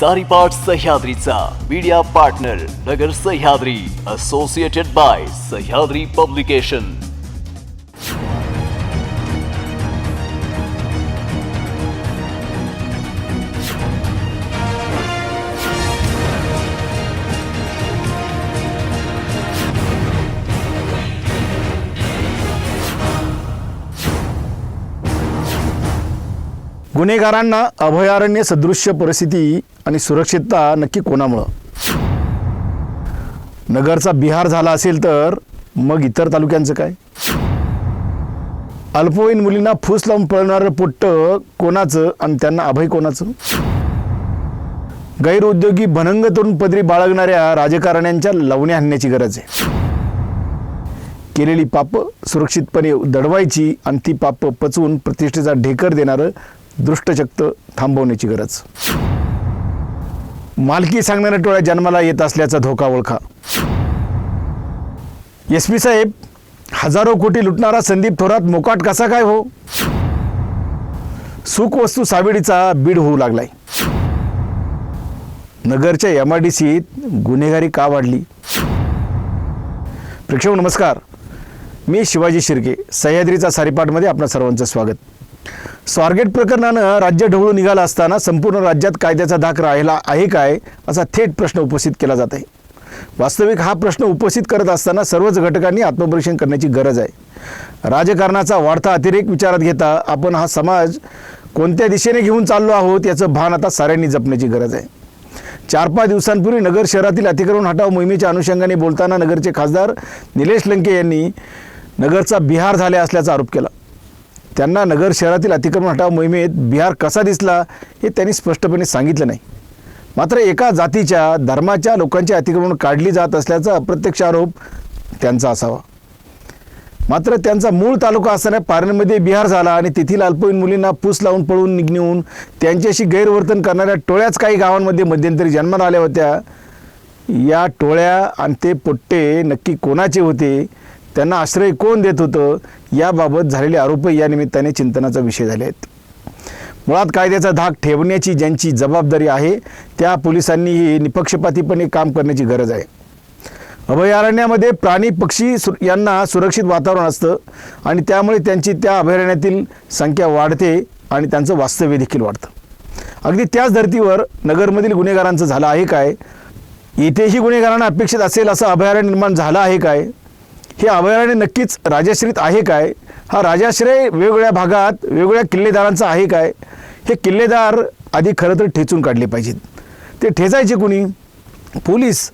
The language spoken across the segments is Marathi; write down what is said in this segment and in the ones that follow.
सारीपाट सह्याद्रीचा. Media partner Nagar Sahyadri associated by Sahyadri publication गुन्हेगारांना अभयारण्य सदृश्य परिस्थिती आणि सुरक्षितता नक्की कोणामुळं? नगरचा बिहार झाला असेल तर मग इतर तालुक्यांचं काय? अल्पवयीन मुलींना फूस लावून पळणारं पोट्ट कोणाचं आणि त्यांना अभय कोणाचं? गैरउद्योगी भनंग तरुण पदरी बाळगणाऱ्या राजकारण्यांच्या लावण्या आणण्याची गरज आहे. केलेली पापं सुरक्षितपणे दडवायची आणि ती पापं पचवून प्रतिष्ठेचा ढेकर देणारं दृष्टचक्त थांबवण्याची गरज. मालकी सांगणाऱ्या टोळ्या जन्माला येत असल्याचा धोका ओळखा. एस पी साहेब हजारो कोटी लुटणारा संदीप थोरात मोकाट कसा काय हो? सुखवस्तू सावेडीचा बीड होऊ लागलाय. नगरच्या एम आर डी सीत गुन्हेगारी का वाढली? प्रेक्षक नमस्कार. मी शिवाजी शिर्के सह्याद्रीचा सारीपाठमध्ये आपल्या सर्वांचं स्वागत. स्वारगेट प्रकरणानं राज्य ढवळून निघालं असताना संपूर्ण राज्यात कायद्याचा धाक राहिला आहे काय असा थेट प्रश्न उपस्थित केला जात आहे. वास्तविक हा प्रश्न उपस्थित करत असताना सर्वच घटकांनी आत्मपरीक्षण करण्याची गरज आहे. राजकारणाचा वाढता अतिरेक विचारात घेता आपण हा समाज कोणत्या दिशेने घेऊन चाललो आहोत याचं भान आता साऱ्यांनी जपण्याची गरज आहे. चार पाच दिवसांपूर्वी नगर शहरातील अतिक्रमण हटाव मोहिमेच्या अनुषंगाने बोलताना नगरचे खासदार निलेश लंके यांनी नगरचा बिहार झाले असल्याचा आरोप केला. त्यांना नगर शहरातील अतिक्रमण हटाव मोहिमेत बिहार कसा दिसला हे त्यांनी स्पष्टपणे सांगितलं नाही. मात्र एका जातीच्या धर्माच्या लोकांची अतिक्रमण काढली जात असल्याचा अप्रत्यक्ष आरोप त्यांचा असावा. मात्र त्यांचा मूळ तालुका असताना पारणमध्ये बिहार झाला आणि तेथील अल्पवयीन मुलींना पूस लावून पळून निघून त्यांच्याशी गैरवर्तन करणाऱ्या टोळ्याच काही गावांमध्ये मध्यंतरी जन्माला आल्या होत्या. या टोळ्या आणि ते पोट्टे नक्की कोणाचे होते? त्यांना आश्रय कोण देत होतं याबाबत झालेले आरोपही या निमित्ताने चिंतनाचा विषय झाले आहेत. मुळात कायद्याचा धाक ठेवण्याची ज्यांची जबाबदारी आहे त्या पोलिसांनीही निपक्षपातीपणे काम करण्याची गरज आहे. अभयारण्यामध्ये प्राणी पक्षी सु यांना सुरक्षित वातावरण असतं आणि त्यामुळे त्यांची त्या अभयारण्यातील संख्या वाढते आणि त्यांचं वास्तव्य देखील वाढतं. अगदी त्याच धर्तीवर नगरमधील गुन्हेगारांचं झालं आहे काय? येथेही गुन्हेगारांना अपेक्षित असेल असं अभयारण्य निर्माण झालं आहे काय? हे अभयारण्य नक्कीच राजाश्रित आहे काय? हा राजाश्रय वेगवेगळ्या भागात वेगवेगळ्या किल्लेदारांचा आहे काय? हे किल्लेदार आधी खरं तर ठेचून काढले पाहिजेत. ते ठेचायचे कुणी? पोलीस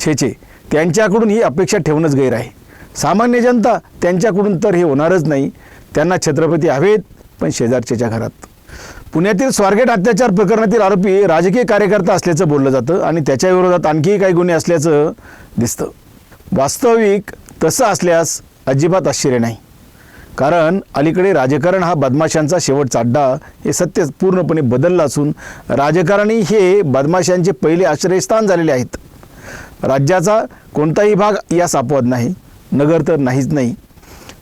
छेचे त्यांच्याकडून ही अपेक्षा ठेवणंच गैर आहे. सामान्य जनता त्यांच्याकडून तर हे होणारच नाही. त्यांना छत्रपती हवेत पण शेजारच्याच्या घरात. पुण्यातील स्वारगेट अत्याचार प्रकरणातील आरोपी राजकीय कार्यकर्ता असल्याचं बोललं जातं आणि त्याच्या विरोधात आणखीही काही गुन्हे असल्याचं दिसतं. वास्तविक तसं असल्यास अजिबात आश्चर्य नाही. कारण अलीकडे राजकारण हा बदमाशांचा शेवटचा अड्डा हे सत्य पूर्णपणे बदललं असून राजकारणी हे बदमाशांचे पहिले आश्रयस्थान झालेले आहेत. राज्याचा कोणताही भाग यास अपवाद नाही नगर तर नाहीच नाही.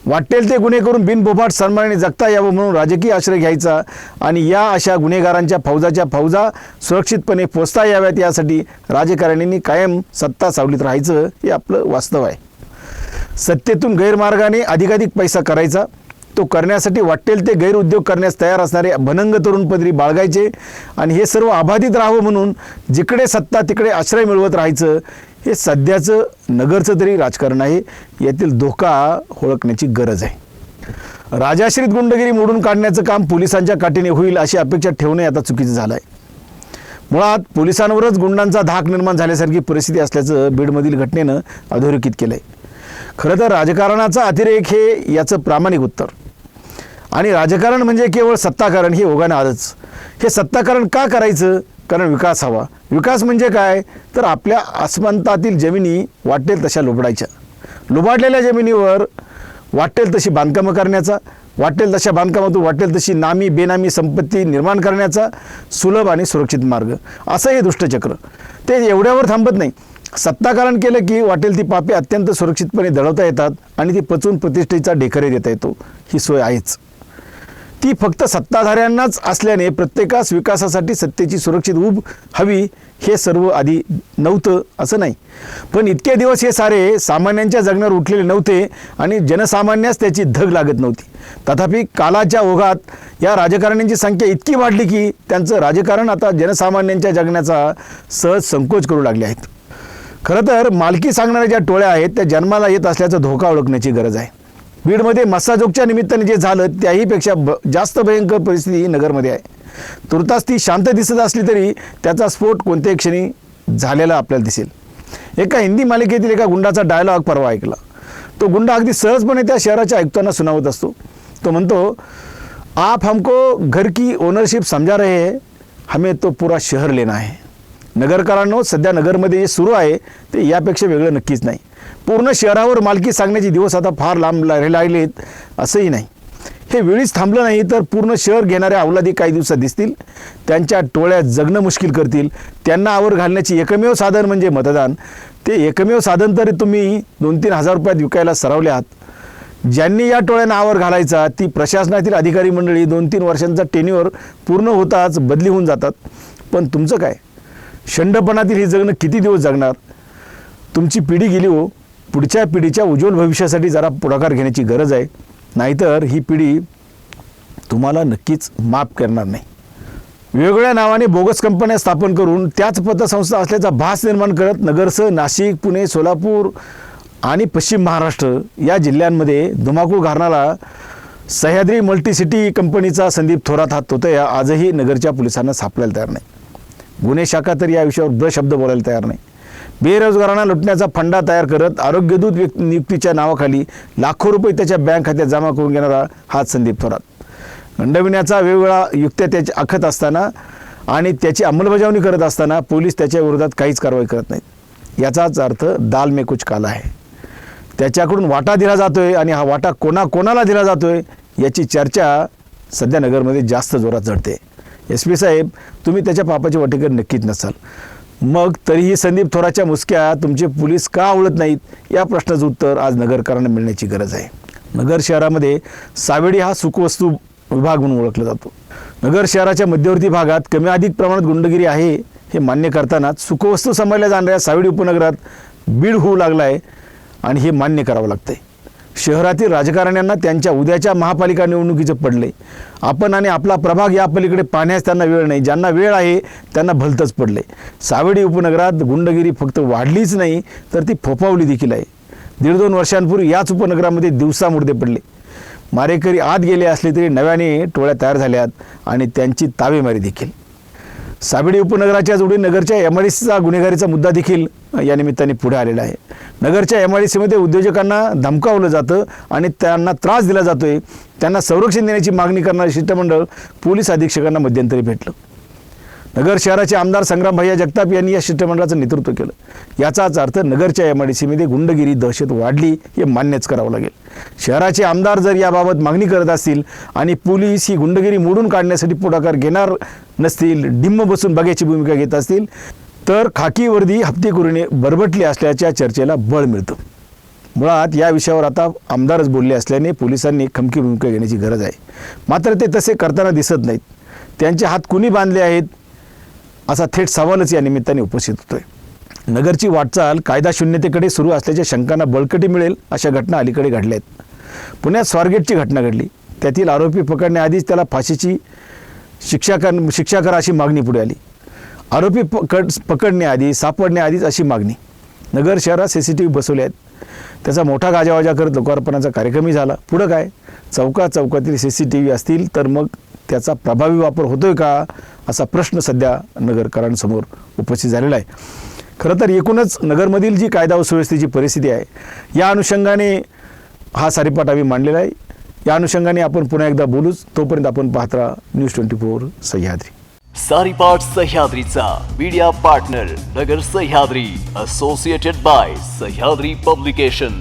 वाटेल ते गुन्हे करून बिनबोभाट सन्मानाने जगता यावं म्हणून राजकीय आश्रय घ्यायचा आणि या अशा गुन्हेगारांच्या फौजाच्या फौजा सुरक्षितपणे पोचता याव्यात यासाठी राजकारण्यांनी कायम सत्ता सावलीत राहायचं हे आपलं वास्तव आहे. सत्तेतून गैरमार्गाने अधिकाधिक पैसा करायचा. तो करण्यासाठी वाटेल ते गैरउद्योग करण्यास तयार असणारे भनंग तरुण पदरी बाळगायचे. आणि हे सर्व अबाधित राहावं म्हणून जिकडे सत्ता तिकडे आश्रय मिळवत राहायचं हे सध्याचं नगरचं तरी राजकारण आहे. यातील धोका ओळखण्याची गरज आहे. राजाश्रित गुंडगिरी मोडून काढण्याचं काम पोलिसांच्या काठीने होईल अशी अपेक्षा ठेवणे आता चुकीचं झालं आहे मुळात पोलिसांवरच गुंडांचा धाक निर्माण झाल्यासारखी परिस्थिती असल्याचं बीडमधील घटनेनं अधोरेखित केलं आहे खरं तर राजकारणाचा अतिरेक हे याचं प्रामाणिक उत्तर. आणि राजकारण म्हणजे केवळ सत्ताकारण हे ओघानं आलंच हे सत्ताकारण का करायचं? कारण विकास हवा. विकास म्हणजे काय? तर आपल्या आसमंतातील जमिनी वाटेल तशा लुबडायच्या. लुबाडलेल्या जमिनीवर वाटेल तशी बांधकामं करण्याचा वाटेल तशा बांधकामातून वाटेल तशी नामी बेनामी संपत्ती निर्माण करण्याचा सुलभ आणि सुरक्षित मार्ग. असं हे दुष्टचक्र. ते एवढ्यावर थांबत नाही. सत्ताकारण केलं की वाटेल ती पापे अत्यंत सुरक्षितपणे दळवता येतात आणि ती पचून प्रतिष्ठेचा डेखरे देता येतो. ही सोय आहेच. ती फक्त सत्ताधाऱ्यांनाच असल्याने प्रत्येकास विकासासाठी सत्तेची सुरक्षित उब हवी हे सर्व आधी नव्हतं असं नाही. पण इतके दिवस हे सारे सामान्यांच्या जगण्यावर उठलेले नव्हते आणि जनसामान्यास त्याची धग लागत नव्हती. तथापि कालाच्या ओघात या राजकारण्यांची संख्या इतकी वाढली की त्यांचं राजकारण आता जनसामान्यांच्या जगण्याचा सहज संकोच करू लागले आहेत. खरं तर मालकी सांगणाऱ्या ज्या टोळ्या आहेत त्या जन्माला येत असल्याचा धोका ओळखण्याची गरज आहे. बीडमध्ये मस्साजोगच्या निमित्ताने जे झालं त्याहीपेक्षा ब जास्त भयंकर परिस्थिती ही नगरमध्ये आहे. तुर्तास ती शांत दिसत असली तरी त्याचा स्फोट कोणत्याही क्षणी झालेला आपल्याला दिसेल. एका हिंदी मालिकेतील एका गुंडाचा डायलॉग परवा ऐकला. तो गुंडा अगदी सहजपणे त्या शहराच्या आयुक्तांना सुनावत असतो. तो म्हणतो आप हमको घर की ओनरशिप समजा रहे हैं हमें तो पूरा शहर लेना है. नगरकरांनो सध्या नगरमध्ये जे सुरू आहे ते यापेक्षा वेगळं नक्कीच नाही. पूर्ण शहरावर मालकी सांगण्याचे दिवस आता फार लांब लागले राहिलेत असंही नाही. हे वेळीच थांबलं नाही तर पूर्ण शहर घेणाऱ्या अवलादी काही दिवसात दिसतील. त्यांच्या टोळ्या जगणं मुश्किल करतील. त्यांना आवर घालण्याची एकमेव साधन म्हणजे मतदान. ते एकमेव साधन तरी तुम्ही दोन तीन हजार रुपयात विकायला सरावले आहात ज्यांनी या टोळ्यांना आवर घालायचा ती प्रशासनातील अधिकारी मंडळी दोन तीन वर्षांचा टेन्युअर पूर्ण होताच बदली होऊन जातात. पण तुमचं काय? शंडपणातील हे जगणं किती दिवस जगणार? तुमची पिढी गेली हो. पुढच्या पिढीच्या उज्ज्वल भविष्यासाठी जरा पुढाकार घेण्याची गरज आहे. नाहीतर ही पिढी तुम्हाला नक्कीच माफ करणार नाही. वेगवेगळ्या नावाने बोगस कंपन्या स्थापन करून त्याच पतसंस्था असल्याचा भास निर्माण करत नगरसह नाशिक पुणे सोलापूर आणि पश्चिम महाराष्ट्र या जिल्ह्यांमध्ये धुमाकूळ घालणारा सह्याद्री मल्टीसिटी कंपनीचा संदीप थोरात हा तोतया आजही नगरच्या पोलिसांना सापडायला तयार नाही. गुन्हे शाखा तर या विषयावर ब शब्द बोलायला तयार नाही. बेरोजगारांना लुटण्याचा फंडा तयार करत आरोग्यदूत व्यक्ती नियुक्तीच्या नावाखाली लाखो रुपये त्याच्या बँक खात्यात जमा करून घेणारा हाच संदीप थोरात. गंडविण्याचा वेगवेगळा युक्त्या त्याच्या आखत असताना आणि त्याची अंमलबजावणी करत असताना पोलीस त्याच्या विरोधात काहीच कारवाई करत नाहीत. याचाच अर्थ दाल में कुछ काला आहे त्याच्याकडून वाटा दिला जातोय आणि हा वाटा कोणा कोणाला दिला जातोय याची चर्चा सध्या नगरमध्ये जास्त जोरात चढते एस पी साहेब तुम्ही त्याच्या पापाचे वाटेकर नक्कीच नसाल. मग तरीही संदीप थोराच्या मुसक्या तुमचे पोलीस का आवडत नाहीत? या प्रश्नाचं उत्तर आज नगरकरांना मिळण्याची गरज आहे. नगर शहरामध्ये सावेडी हा सुखवस्तू विभाग म्हणून ओळखला जातो. नगर शहराच्या मध्यवर्ती भागात कमी अधिक प्रमाणात गुंडगिरी आहे हे मान्य करतानाच सुखवस्तू समजल्या जाणाऱ्या सावेडी उपनगरात बीड होऊ लागला आहे आणि हे मान्य करावं लागतंय. शहरातील राजकारण्यांना त्यांच्या उद्याच्या महापालिका निवडणुकीचं पडले. आपण आणि आपला प्रभाग या पलीकडे पाहण्यास त्यांना वेळ नाही. ज्यांना वेळ आहे त्यांना भलतंच पडले. सावेडी उपनगरात गुंडगिरी फक्त वाढलीच नाही तर ती फोफावली देखील आहे. दीड दोन वर्षांपूर्वी याच उपनगरामध्ये दिवसा मुर्दे पडले. मारेकरी आत गेले असले तरी नव्याने टोळ्या तयार झाल्यात आणि त्यांची ताबेमारी देखील. सावेडी उपनगराच्या जोडी नगरच्या एम आय डी सीचा गुन्हेगारीचा मुद्दा देखील या निमित्ताने पुढे आलेला आहे. नगरच्या एम आय डी सीमध्ये उद्योजकांना धमकावलं जातं आणि त्यांना त्रास दिला जातोय. त्यांना संरक्षण देण्याची मागणी करणारे शिष्टमंडळ पोलीस अधीक्षकांना मध्यंतरी भेटलं. नगर शहराचे आमदार संग्राम भैया जगताप यांनी या शिष्टमंडळाचं नेतृत्व केलं. याचाच अर्थ नगरच्या एम आय डी सीमध्ये गुंडगिरी दहशत वाढली हे मान्यच करावं लागेल. शहराचे आमदार जर याबाबत मागणी करत असतील आणि पोलीस ही गुंडगिरी मोडून काढण्यासाठी पुढाकार घेणार नसतील डिम्म बसून बघायची भूमिका घेत असतील तर खाकी वर्दी हप्तेखोरीने बरबटली असल्याच्या चर्चेला बळ मिळतं. मुळात या विषयावर आता आमदारच बोलले असल्याने पोलिसांनी खमकी भूमिका घेण्याची गरज आहे. मात्र ते तसे करताना दिसत नाहीत. त्यांचे हात कुणी बांधले आहेत? असा थेट सवालच या निमित्ताने उपस्थित होतोय. नगरची वाटचाल कायदा शून्यतेकडे सुरू असल्याच्या शंकांना बळकटी मिळेल अशा घटना अलीकडे घडल्या आहेत. पुण्यात स्वारगेटची घटना घडली. त्यातील आरोपी पकडण्याआधीच त्याला फाशीची शिक्षा कर शिक्षा करा अशी मागणी पुढे आली. आरोपी पकड पकडण्याआधी सापडण्याआधीच अशी मागणी. नगर शहरात सी सी टी व्ही बसवले आहेत. त्याचा मोठा गाजावाजा करत लोकार्पणाचा कार्यक्रमही झाला. पुढं काय? चौका चौकातील सी सी टी व्ही असतील तर मग त्याचा प्रभावी वापर होतोय का? असा प्रश्न सध्या नगरकरांसमोर उपस्थित झालेला आहे. खरं तर एकूणच नगरमधील जी कायदा व सुव्यवस्थेची परिस्थिती आहे या अनुषंगाने हा सारीपाट आम्ही मांडलेला आहे. या अनुषंगाने आपण पुन्हा एकदा बोलूच. तोपर्यंत आपण पाहत राहा news twenty four Sahyadri. Saripat सह्याद्रीचा. Media partner Nagar Sahyadri associated by Sahyadri publication.